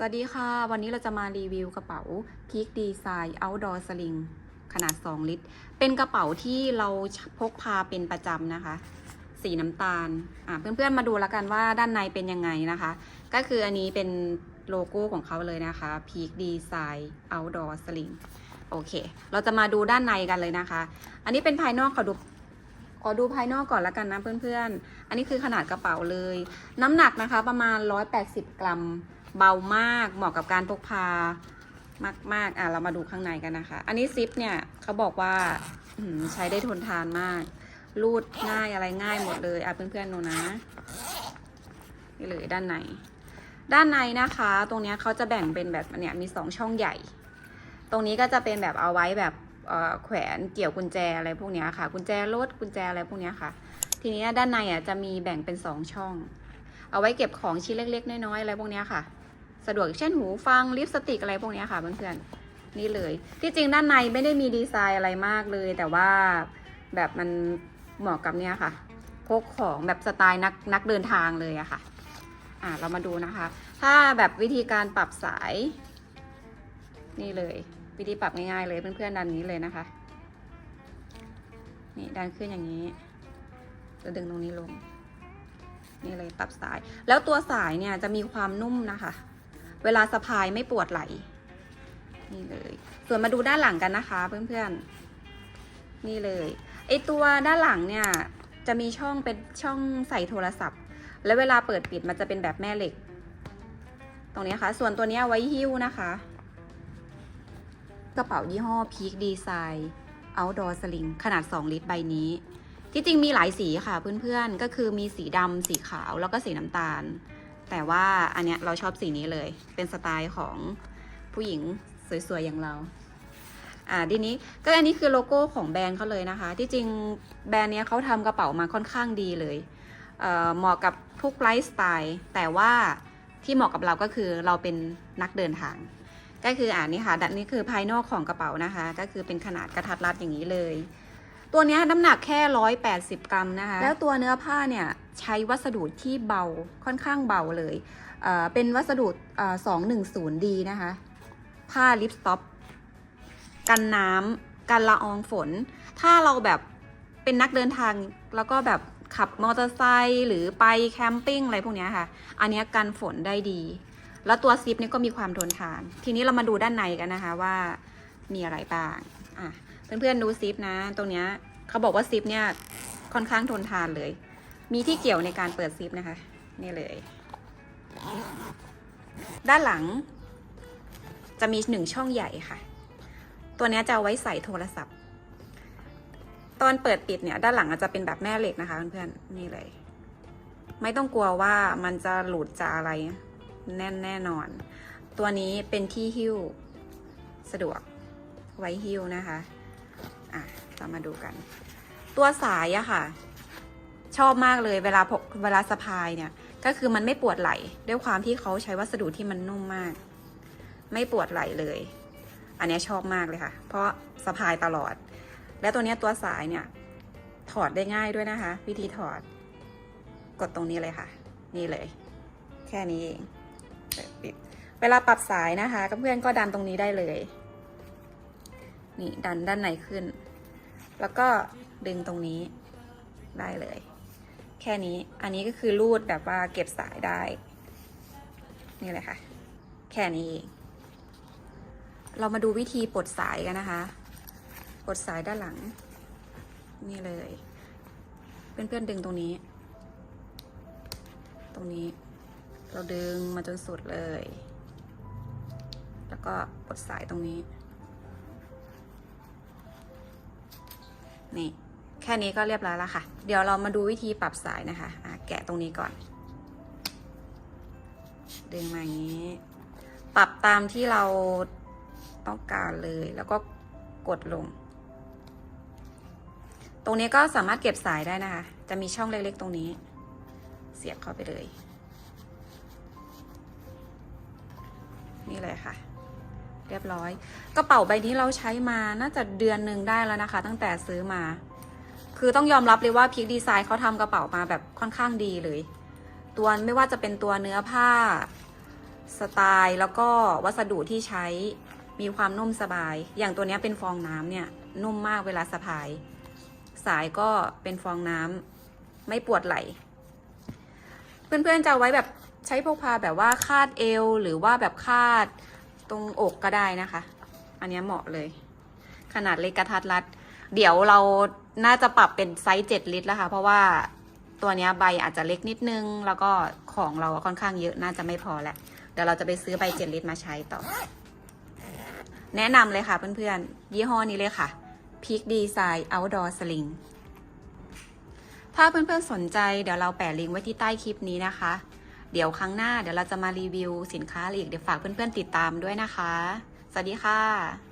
สวัสดีค่ะ วันนี้เราจะมารีวิวกระเป๋า Peak Design Outdoor Sling ขนาด 2 ลิตร เป็นกระเป๋าที่เราพกพาเป็นประจำนะคะ สีน้ำตาลอะเพื่อนๆมาดูแล้วกันว่าด้านในเป็นยังไงนะคะ ก็คืออันนี้เป็นโลโก้ของเขาเลยนะคะ Peak Design Outdoor Sling โอเค เราจะมาดูด้านในกันเลยนะคะ อันนี้เป็นภายนอกขอดูขอดูภายนอกก่อนแล้วกันนะเพื่อนๆ อันนี้คือขนาดกระเป๋าเลย น้ำหนักนะคะประมาณ 180 กรัม เบามากเหมาะกับการพกพามาก ๆ อะ เรามาดูข้างในกันนะคะ อันนี้ซิปเนี่ยเขาบอกว่าใช้ได้ทนทานมาก รูดง่ายอะไรง่ายหมดเลย อะเพื่อนๆดูนะนี่เลยด้านใน ด้านในนะคะ ตรงเนี้ยเขาจะแบ่งเป็นแบบเนี่ยมีสองช่องใหญ่ ตรงนี้ก็จะเป็นแบบเอาไว้แบบแขวนเกี่ยวกุญแจอะไรพวกเนี้ยค่ะ กุญแจรถกุญแจอะไรพวกเนี้ยค่ะ ทีนี้ด้านในอะจะมีแบ่งเป็นสองช่อง เอาไว้เก็บของชิ้นเล็ก ๆ น้อยๆอะไรพวกเนี้ยค่ะ สะดวกเช่นหูฟังลิปสติกอะไรพวกนี้ค่ะเพื่อนๆนี่เลย ที่จริงด้านในไม่ได้มีดีไซน์อะไรมากเลย แต่ว่าแบบมันเหมาะกับเนี้ยค่ะ พกของแบบสไตล์นักนักเดินทางเลยอะค่ะ อ่าเรามาดูนะคะ ถ้าแบบวิธีการปรับสาย นี่เลย วิธีปรับง่ายๆเลยเพื่อนๆดันนี้เลยนะคะ นี่ดันขึ้นอย่างนี้จะดึงตรงนี้ลงนี่เลยปรับสาย แล้วตัวสายเนี่ยจะมีความนุ่มนะคะ เวลาสะพายไม่ปวดไหล่นี่เลย ส่วนมาดูด้านหลังกันนะคะเพื่อนๆ นี่เลยไอตัวด้านหลังเนี่ยจะมีช่องเป็นช่องใส่โทรศัพท์ แล้วเวลาเปิดปิดมันจะเป็นแบบแม่เหล็ก ตรงนี้ค่ะส่วนตัวนี้ไว้หิ้วนะคะ กระเป๋ายี่ห้อ Peak Design Outdoor Sling ขนาด 2 ลิตรใบนี้ ที่จริงมีหลายสีค่ะเพื่อนๆ ก็คือมีสีดำสีขาวแล้วก็สีน้ำตาล แต่ว่าอันเนี้ยเราชอบสีนี้เลย เป็นสไตล์ของผู้หญิงสวยๆ อย่างเรา อ่าทีนี้ก็อันนี้คือโลโก้ของแบรนด์เขาเลยนะคะ ที่จริงแบรนด์เนี้ยเขาทำกระเป๋ามาค่อนข้างดีเลยเอ่อเหมาะกับทุกไลฟ์สไตล์ แต่ว่าที่เหมาะกับเราก็คือเราเป็นนักเดินทาง ก็คืออ่านี่ค่ะดันนี้คือภายนอกของกระเป๋านะคะ ก็คือเป็นขนาดกระทัดรัดอย่างนี้เลย ตัวเนี้ยน้ำหนักแค่ 180 กรัมนะคะ แล้วตัวเนื้อผ้าเนี่ย ใช้วัสดุที่เบาค่อนข้างเบาเลยเเป็นวัสดุเอ่อ 210D นะคะ ผ้าลิปสต็อปกันน้ำกันละอองฝน ถ้าเราแบบเป็นนักเดินทางแล้วก็แบบขับมอเตอร์ไซค์หรือไปแคมปิ้งอะไรพวกนี้ค่ะ อันนี้กันฝนได้ดี แล้วตัวซิปนี่ก็มีความทนทาน ทีนี้เรามาดูด้านในกันนะคะว่ามีอะไรบ้าง อะ เพื่อนๆดูซิปนะ ตรงเนี้ยเขาบอกว่าซิปเนี่ยค่อนข้างทนทานเลย มีที่เกี่ยวในการเปิดซิปนะคะ นี่เลย ด้านหลัง จะมีหนึ่งช่องใหญ่ค่ะ ตัวนี้จะเอาไว้ใส่โทรศัพท์ ตอนเปิดปิดเนี่ย ด้านหลังอาจจะเป็นแบบแม่เหล็กนะคะเพื่อนๆ นี่เลย ไม่ต้องกลัวว่ามันจะหลุดจะอะไร แน่นแน่นอน ตัวนี้เป็นที่หิ้วสะดวกไว้หิ้วนะคะ อะ เรามาดูกัน ตัวสายอะค่ะ ชอบมากเลยเวลาพกเวลาสะพายเนี่ย ก็คือมันไม่ปวดไหล่ด้วยความที่เขาใช้วัสดุที่มันนุ่มมาก ไม่ปวดไหล่เลย อันเนี้ยชอบมากเลยค่ะ เพราะสะพายตลอด และตัวเนี้ยตัวสายเนี่ย ถอดได้ง่ายด้วยนะคะ วิธีถอด กดตรงนี้เลยค่ะ นี่เลย แค่นี้เองเปิดเวลาปรับสายนะคะเพื่อนก็ดันตรงนี้ได้เลย นี่ดันด้านในขึ้น แล้วก็ดึงตรงนี้ได้เลย แค่นี้ อันนี้ก็คือรูดแบบว่าเก็บสายได้ นี่เลยค่ะ แค่นี้เอง เรามาดูวิธีปลดสายกันนะคะ ปลดสายด้านหลัง นี่เลย เพื่อนๆดึงตรงนี้ ตรงนี้ เราดึงมาจนสุดเลย แล้วก็ปลดสายตรงนี้ นี่ ค่นี้ก็เรียบร้อยแล้วค่ะ เดี๋ยวเรามาดูวิธีปรับสายนะคะะแกะตรงนี้ก่อน ดึงมาอย่างนี้ ปรับตามที่เราต้องการเลย แล้วก็กดลง ตรงนี้ก็สามารถเก็บสายได้นะคะ จะมีช่องเล็กๆตรงนี้ เสียบเข้าไปเลย นี่เลยค่ะเรียบร้อย กระเป๋าใบนี้เราใช้มาน่าจะเดือนหนึ่งได้แล้วนะคะ ตั้งแต่ซื้อมา คือต้องยอมรับเลยว่าพิกดีไซน์เขาทำกระเป๋ามาแบบค่อนข้างดีเลย ตัวไม่ว่าจะเป็นตัวเนื้อผ้าสไตล์แล้วก็วัสดุที่ใช้มีความนุ่มสบาย อย่างตัวนี้เป็นฟองน้ำเนี่ยนุ่มมากเวลาสะพาย สายก็เป็นฟองน้ำไม่ปวดไหล เพื่อนๆจะไว้แบบใช้พกพาแบบว่าคาดเอวหรือว่าแบบคาดตรงอกก็ได้นะคะ อันนี้เหมาะเลย ขนาดเล็กกระทัดรัด เดี๋ยวเราน่าจะปรับเป็นไซส์ 7 ลิตรแล้วค่ะ เพราะว่าตัวนี้ใบอาจจะเล็กนิดนึง แล้วก็ของเราค่อนข้างเยอะน่าจะไม่พอแหละ เดี๋ยวเราจะไปซื้อใบ 7 ลิตรมาใช้ต่อ แนะนำเลยค่ะเพื่อนๆ ยี่ห้อนี้เลยค่ะ Peak Design Outdoor Sling ถ้าเพื่อนๆสนใจเดี๋ยวเราแปะลิงก์ไว้ที่ใต้คลิปนี้นะคะ เดี๋ยวครั้งหน้าเดี๋ยวเราจะมารีวิวสินค้าอีกเดี๋ยวฝากเพื่อนๆติดตามด้วยนะคะ สวัสดีค่ะ